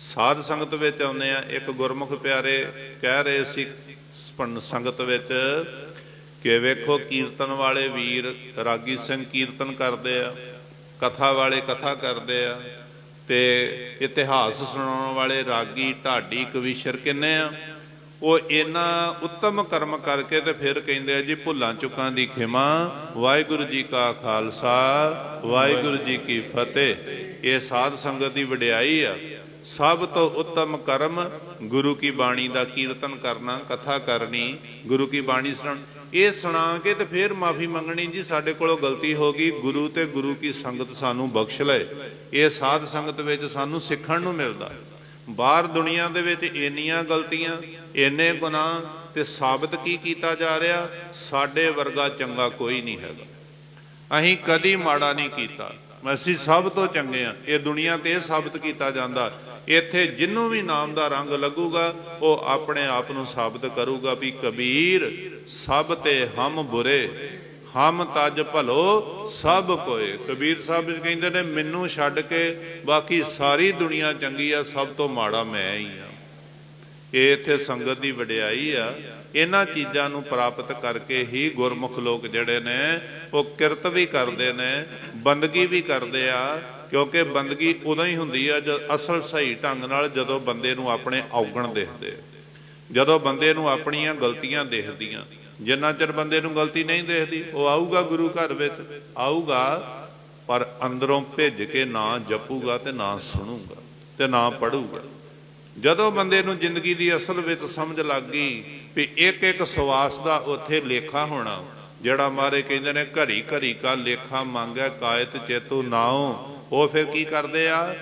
ਸਾਧ ਸੰਗਤ ਵਿੱਚ ਆਉਂਦੇ ਆ, ਇੱਕ ਗੁਰਮੁਖ ਪਿਆਰੇ ਕਹਿ ਰਹੇ ਸੀ ਸੰਗਤ ਵਿੱਚ ਕਿ ਵੇਖੋ ਕੀਰਤਨ ਵਾਲੇ ਵੀਰ ਰਾਗੀ ਸਿੰਘ ਕੀਰਤਨ ਕਰਦੇ ਆ, ਕਥਾ ਵਾਲੇ ਕਥਾ ਕਰਦੇ ਆ, ਤੇ ਇਤਿਹਾਸ ਸੁਣਾਉਣ ਵਾਲੇ ਰਾਗੀ ਢਾਡੀ ਕਵੀਸ਼ਰ ਕਿੰਨੇ ਆ, ਉਹ ਇਹਨਾਂ ਉੱਤਮ ਕਰਮ ਕਰਕੇ ਤੇ ਫਿਰ ਕਹਿੰਦੇ ਆ ਜੀ ਭੁੱਲਾਂ ਚੁੱਕਾਂ ਦੀ ਖਿਮਾ, ਵਾਹਿਗੁਰੂ ਜੀ ਕਾ ਖਾਲਸਾ, ਵਾਹਿਗੁਰੂ ਜੀ ਕੀ ਫਤਿਹ। ਇਹ ਸਾਧ ਸੰਗਤ ਦੀ ਵਡਿਆਈ ਆ। ਸਭ ਤੋਂ ਉੱਤਮ ਕਰਮ ਗੁਰੂ ਕੀ ਬਾਣੀ ਦਾ ਕੀਰਤਨ ਕਰਨਾ, ਕਥਾ ਕਰਨੀ, ਗੁਰੂ ਕੀ ਬਾਣੀ ਸੁਣਨ। ਇਹ ਸੁਣਾ ਕੇ ਤੇ ਫਿਰ ਮਾਫੀ ਮੰਗਣੀ। ਜੀ, ਸਾਡੇ ਕੋਲੋਂ ਗਲਤੀ ਹੋ ਗਈ। ਗੁਰੂ ਤੇ ਗੁਰੂ ਕੀ ਸੰਗਤ ਸਾਨੂੰ ਬਖਸ਼ ਲਏ। ਇਹ ਸਾਧ ਸੰਗਤ ਵਿੱਚ ਸਾਨੂੰ ਸਿੱਖਣ ਨੂੰ ਮਿਲਦਾ। ਬਾਹਰ ਦੁਨੀਆ ਦੇ ਵਿੱਚ ਇੰਨੀਆਂ ਗਲਤੀਆਂ, ਇੰਨੇ ਗੁਨਾਹ ਤੇ ਸਾਬਤ ਕੀ ਕੀਤਾ ਜਾ ਰਿਹਾ? ਸਾਡੇ ਵਰਗਾ ਚੰਗਾ ਕੋਈ ਨਹੀਂ ਹੈਗਾ। ਅਸੀਂ ਕਦੀ ਮਾੜਾ ਨਹੀਂ ਕੀਤਾ। ਅਸੀਂ ਸਭ ਤੋਂ ਚੰਗੇ ਆ ਇਹ ਦੁਨੀਆ ਤੇ ਇਹ ਸਾਬਤ ਕੀਤਾ ਜਾਂਦਾ। ਇੱਥੇ ਜਿੰਨੂੰ ਵੀ ਨਾਮ ਦਾ ਰੰਗ ਲੱਗੂਗਾ, ਉਹ ਆਪਣੇ ਆਪ ਨੂੰ ਸਾਬਤ ਕਰੂਗਾ ਵੀ ਕਬੀਰ ਸਭ ਤੇ ਹਮ ਬੁਰੇ, ਹਮ ਤਜ ਭਲੋ ਸਭ ਕੋਏ। ਕਬੀਰ ਸਾਹਿਬ ਜੀ ਕਹਿੰਦੇ ਨੇ, ਮੈਨੂੰ ਛੱਡ ਕੇ ਬਾਕੀ ਸਾਰੀ ਦੁਨੀਆ ਚੰਗੀ ਆ, ਸਭ ਤੋਂ ਮਾੜਾ ਮੈਂ ਹੀ ਆ। ਇਹ ਇੱਥੇ ਸੰਗਤ ਦੀ ਵਡਿਆਈ ਆ। ਇਹਨਾਂ ਚੀਜ਼ਾਂ ਨੂੰ ਪ੍ਰਾਪਤ ਕਰਕੇ ਹੀ ਗੁਰਮੁਖ ਲੋਕ ਜਿਹੜੇ ਨੇ, ਉਹ ਕਿਰਤ ਵੀ ਕਰਦੇ ਨੇ, ਬੰਦਗੀ ਵੀ ਕਰਦੇ ਆ, ਕਿਉਂਕਿ ਬੰਦਗੀ ਉਦੋਂ ਹੀ ਹੁੰਦੀ ਆ ਜਦ ਅਸਲ ਸਹੀ ਢੰਗ ਨਾਲ ਜਦੋਂ ਬੰਦੇ ਨੂੰ ਆਪਣੇ ਔਗਣ ਦਿਖਦੇ। ਜਦੋਂ ਬੰਦੇ ਨੂੰ ਆਪਣੀਆਂ ਗਲਤੀਆਂ ਦਿਖਦੀਆਂ, ਜਿੰਨਾ ਚਿਰ ਬੰਦੇ ਨੂੰ ਗਲਤੀ ਨਹੀਂ ਦਿਖਦੀ, ਉਹ ਆਊਗਾ ਗੁਰੂ ਘਰ ਵਿੱਚ, ਆਊਗਾ, ਪਰ ਅੰਦਰੋਂ ਭਿੱਜ ਕੇ ਨਾ ਜਪੂਗਾ ਤੇ ਨਾ ਸੁਣੂਗਾ ਤੇ ਨਾ ਪੜੂਗਾ ਜਦੋਂ ਬੰਦੇ ਨੂੰ ਜ਼ਿੰਦਗੀ ਦੀ ਅਸਲ ਵਿੱਚ ਸਮਝ ਲੱਗ ਗਈ ਵੀ ਇੱਕ ਇੱਕ ਸਵਾਸ ਦਾ ਉੱਥੇ ਲੇਖਾ ਹੋਣਾ, ਜਿਹੜਾ ਮਾਰੇ ਕਹਿੰਦੇ ਨੇ ਘੜੀ ਘੜੀ ਕਾ ਲੇਖਾ ਮੰਗੈ, ਕਾਇਤ ਚੇਤੂ ਨਾਉ, ਉਹ ਫਿਰ ਕੀ ਕਰਦੇ ਆ?